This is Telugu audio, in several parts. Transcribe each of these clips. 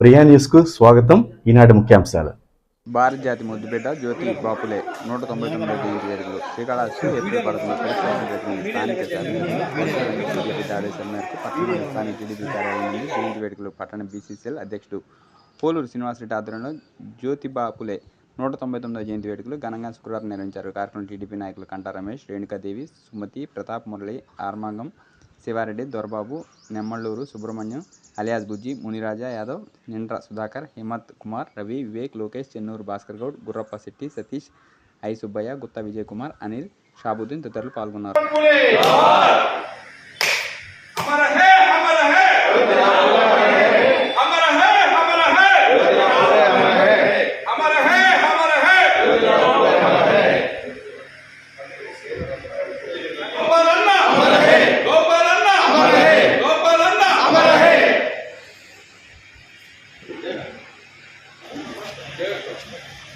ప్రియా న్యూస్కు స్వాగతం. ఈనాటి ముఖ్యాంశాలు. భారత జాతి ముద్దుబిడ్డ జ్యోతి బాపులే నూట తొంభై తొమ్మిది జయంతి వేడుకలు శ్రీకాళహస్తి ఏప్రిల్ పదకొండు స్థానిక శాసనసభ్యులు మేరకు పట్టణ స్థానిక టీడీపీ కార్యాలయం నుండి జయంతి వేడుకలు పట్టణ బీసీసీఎల్ అధ్యక్షుడు పోలూరు శ్రీనివాసరెడ్డి ఆధ్వర్యంలో జ్యోతి బాపులే నూట తొంభై తొమ్మిదో జయంతి వేడుకలు ఘనంగా శుక్రవారం నిర్వహించారు. కార్యక్రమం టీడీపీ నాయకులు కంటా రమేష్ రేణుకాదేవి సుమతి ప్రతాప్ మురళి ఆర్మాంగం శివారెడ్డి దొరబాబు నెమ్మళ్ళూరు సుబ్రహ్మణ్యం అలియాస్ బుజ్జి మునిరాజా యాదవ్ నిండ్ర సుధాకర్ హిమత్ కుమార్ రవి వివేక్ లోకేష్ చెన్నూరు భాస్కర్ గౌడ్ గుర్రప్ప శెట్టి సతీష్ ఐ సుబ్బయ్య గుత్త విజయ్ కుమార్ అనిల్ షాబుద్దీన్ తదితరులు పాల్గొన్నారు.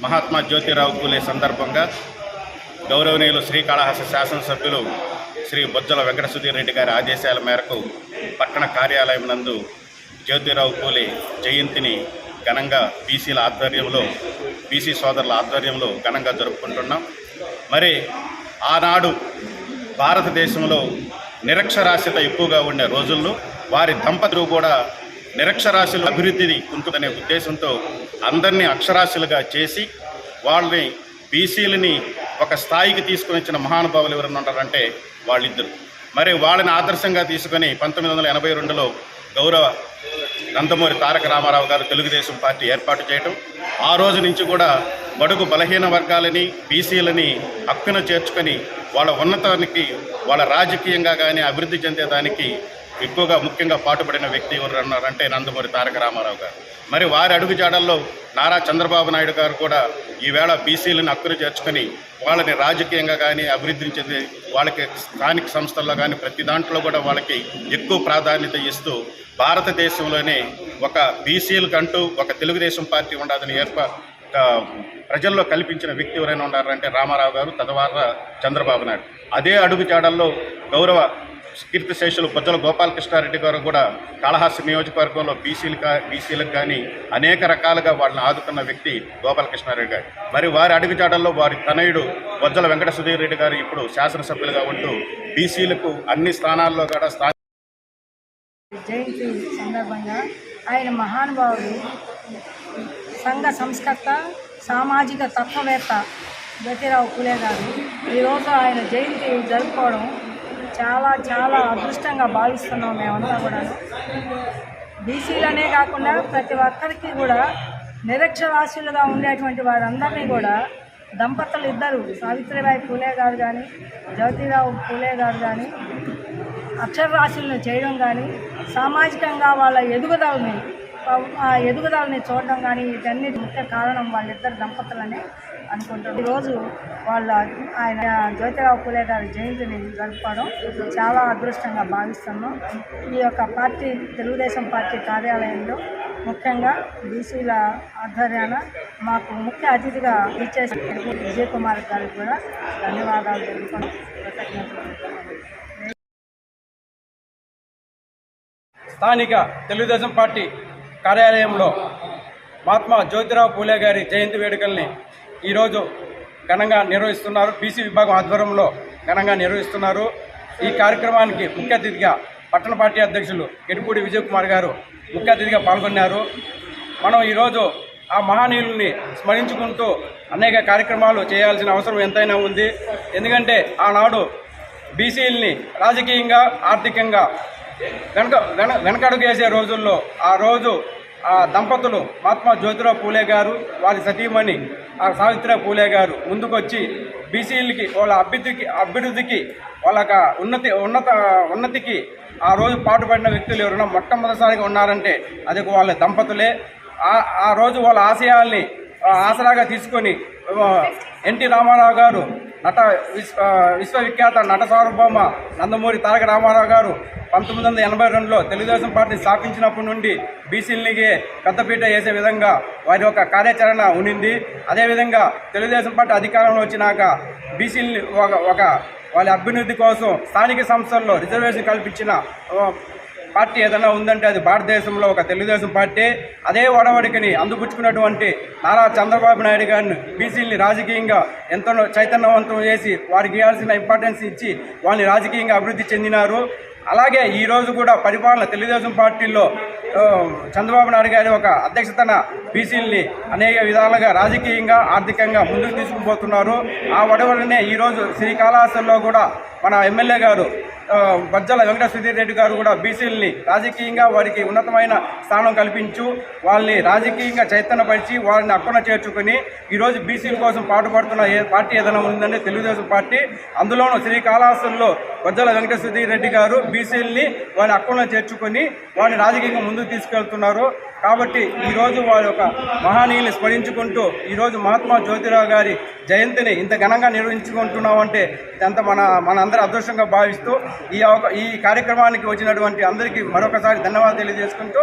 మహాత్మా జ్యోతిరావు పూలే సందర్భంగా గౌరవనీయులు శ్రీకాళహస్తి శాసనసభ్యులు శ్రీ బొజ్జల వెంకట సుధీర్ రెడ్డి గారి ఆదేశాల మేరకు పట్టణ కార్యాలయం నందు జ్యోతిరావు పూలే జయంతిని ఘనంగా బీసీల ఆధ్వర్యంలో బీసీ సోదరుల ఆధ్వర్యంలో ఘనంగా జరుపుకుంటున్నాం. మరి ఆనాడు భారతదేశంలో నిరక్షరాస్యత ఎక్కువగా ఉండే రోజుల్లో వారి దంపతులు కూడా నిరక్షరాస్యుల అభివృద్ధిని ఉంటుందనే ఉద్దేశంతో అందరినీ అక్షరాస్యులుగా చేసి వాళ్ళని బీసీలని ఒక స్థాయికి తీసుకుని వచ్చిన మహానుభావులు ఎవరైనా ఉన్నారంటే వాళ్ళిద్దరు. మరి వాళ్ళని ఆదర్శంగా తీసుకొని పంతొమ్మిది వందల ఎనభై రెండులో గౌరవ నందమూరి తారక రామారావు గారు తెలుగుదేశం పార్టీ ఏర్పాటు చేయటం ఆ రోజు నుంచి కూడా బడుగు బలహీన వర్గాలని బీసీలని హక్కున చేర్చుకొని వాళ్ళ ఉన్నతానికి వాళ్ళ రాజకీయంగా కానీ అభివృద్ధి చెందేదానికి ఎక్కువగా ముఖ్యంగా పాటుపడిన వ్యక్తి ఎవరు అన్నారంటే నందమూరి తారక రామారావు గారు. మరి వారి అడుగుజాడల్లో నారా చంద్రబాబు నాయుడు గారు కూడా ఈవేళ బీసీలను అక్కులు చేర్చుకొని వాళ్ళని రాజకీయంగా కానీ అభివృద్ధిని చెంది వాళ్ళకి స్థానిక సంస్థల్లో కానీ ప్రతి దాంట్లో కూడా వాళ్ళకి ఎక్కువ ప్రాధాన్యత ఇస్తూ భారతదేశంలోనే ఒక బీసీలకంటూ ఒక తెలుగుదేశం పార్టీ ఉండదని ఏర్పా ప్రజల్లో కల్పించిన వ్యక్తి ఎవరైనా ఉన్నారంటే రామారావు గారు తదవార చంద్రబాబు నాయుడు. అదే అడుగుజాడల్లో గౌరవ కీర్తిశేషులు బొజ్జల గోపాలకృష్ణారెడ్డి గారు కూడా కాళహాస్య నియోజకవర్గంలో బీసీలు కా బీసీలకు కానీ అనేక రకాలుగా వాళ్ళని ఆదుకున్న వ్యక్తి గోపాలకృష్ణారెడ్డి గారు. మరి వారి అడుగుజాడల్లో వారి తనయుడు బొజ్జల వెంకట సుధీర్ రెడ్డి గారు ఇప్పుడు శాసనసభ్యులుగా ఉంటూ బీసీలకు అన్ని స్థానాల్లో కూడా స్థాన జయంతి సందర్భంగా ఆయన మహానుభావుడు సంఘ సంస్కర్త సామాజిక తత్వవేత్త జ్యోతిరావు పులే గారు. ఈరోజు ఆయన జయంతి జరుపుకోవడం చాలా చాలా అదృష్టంగా భావిస్తున్నాం మేమంతా కూడా బీసీలనే కాకుండా ప్రతి ఒక్కరికి కూడా నిరక్షరాస్యులుగా ఉండేటువంటి వారందరినీ కూడా దంపతులు ఇద్దరు సావిత్రిబాయి పూలే గారు కానీ జ్యోతిరావు పూలే గారు కానీ అక్షరరాశులను చేయడం కానీ సామాజికంగా వాళ్ళ ఎదుగుదలని ఎదుగుదలని చూడడం కానీ వీటన్నిటి ముఖ్య కారణం వాళ్ళిద్దరు దంపతులనే అనుకుంటారు ఈరోజు వాళ్ళ ఆయన జ్యోతిరావు పూలే గారి జయంతిని జరుపుకోవడం చాలా అదృష్టంగా భావిస్తున్నాం. ఈ యొక్క పార్టీ తెలుగుదేశం పార్టీ కార్యాలయంలో ముఖ్యంగా బీసీల ఆధ్వర్యాన మాకు ముఖ్య అతిథిగా ఇచ్చేసి విజయ్ కుమార్ గారికి కూడా ధన్యవాదాలు తెలుపుకొని స్థానిక తెలుగుదేశం పార్టీ కార్యాలయంలో మహాత్మా జ్యోతిరావు పూలే గారి జయంతి వేడుకల్ని ఈరోజు ఘనంగా నిర్వహిస్తున్నారు. బీసీ విభాగం ఆధ్వర్యంలో ఘనంగా నిర్వహిస్తున్నారు. ఈ కార్యక్రమానికి ముఖ్య అతిథిగా పట్టణ పార్టీ అధ్యక్షులు ఎడుపూడి విజయ్ కుమార్ గారు ముఖ్య అతిథిగా పాల్గొన్నారు. మనం ఈరోజు ఆ మహానీయుల్ని స్మరించుకుంటూ అనేక కార్యక్రమాలు చేయాల్సిన అవసరం ఎంతైనా ఉంది. ఎందుకంటే ఆనాడు బీసీలని రాజకీయంగా ఆర్థికంగా వెనక వెన వెనకడుగు వేసే రోజుల్లో ఆ రోజు ఆ దంపతులు మహాత్మా జ్యోతిరావు పూలే గారు వారి సతీమణి ఆ సావిత్రిరావు పూలే గారు ముందుకొచ్చి బీసీలకి వాళ్ళ అభివృద్ధికి అభివృద్ధికి వాళ్ళ ఉన్నతి ఉన్నత ఉన్నతికి ఆ రోజు పాటుపడిన వ్యక్తులు ఎవరైనా మొట్టమొదటిసారిగా ఉన్నారంటే అది వాళ్ళ దంపతులే. ఆ ఆ రోజు వాళ్ళ ఆశయాల్ని ఆసరాగా తీసుకొని ఎన్టీ రామారావు గారు నట విశ్వ విశ్వవిఖ్యాత నట సార్వభౌమ నందమూరి తారక రామారావు గారు పంతొమ్మిది వందల ఎనభై రెండులో తెలుగుదేశం పార్టీ స్థాపించినప్పటి నుండి బీసీలకి పెద్దపీట వేసే విధంగా వారి యొక్క కార్యాచరణ ఉనింది. అదేవిధంగా తెలుగుదేశం పార్టీ అధికారంలో వచ్చినాక బీసీలని ఒక ఒక వాళ్ళ అభివృద్ధి కోసం స్థానిక సంస్థల్లో రిజర్వేషన్ కల్పించిన పార్టీ ఏదైనా ఉందంటే అది భారతదేశంలో ఒక తెలుగుదేశం పార్టీ. అదే ఒడవడికని అందుపుచ్చుకున్నటువంటి నారా చంద్రబాబు నాయుడు గారిని బీసీలని రాజకీయంగా ఎంతో చైతన్యవంతం చేసి వారికి ఇవ్వాల్సిన ఇంపార్టెన్స్ ఇచ్చి వాళ్ళని రాజకీయంగా అభివృద్ధి చెందినారు. అలాగే ఈరోజు కూడా పరిపాలన తెలుగుదేశం పార్టీలో చంద్రబాబు నాయుడు గారి ఒక అధ్యక్షతన బీసీలని అనేక విధాలుగా రాజకీయంగా ఆర్థికంగా ముందుకు తీసుకుపోతున్నారు. ఆ వడవలనే ఈరోజు శ్రీకాళహస్తిలో కూడా మన ఎమ్మెల్యే గారు బజ్జల వెంకట సుధీర్ రెడ్డి గారు కూడా బీసీలని రాజకీయంగా వారికి ఉన్నతమైన స్థానం కల్పించు వాళ్ళని రాజకీయంగా చైతన్యపరిచి వారిని అక్కున చేర్చుకుని ఈరోజు బీసీల కోసం పాటుపడుతున్న ఏ పార్టీ ఏదైనా ఉందంటే తెలుగుదేశం పార్టీ. అందులోనూ శ్రీకాళహస్తిలో బజ్జల వెంకట సుధీర్ రెడ్డి గారు బీసీలని వారిని అక్కున చేర్చుకొని వారిని రాజకీయంగా ముందుకు తీసుకెళ్తున్నారు. కాబట్టి ఈరోజు వారి యొక్క మహానీయుల్ని స్మరించుకుంటూ ఈరోజు మహాత్మా జ్యోతిరావు గారి జయంతిని ఇంత ఘనంగా నిర్వహించుకుంటున్నామంటే ఇదంతా మన మన అందరి అదృష్టంగా భావిస్తూ ఈ ఈ కార్యక్రమానికి వచ్చినటువంటి అందరికీ మరొకసారి ధన్యవాదాలు తెలియజేసుకుంటూ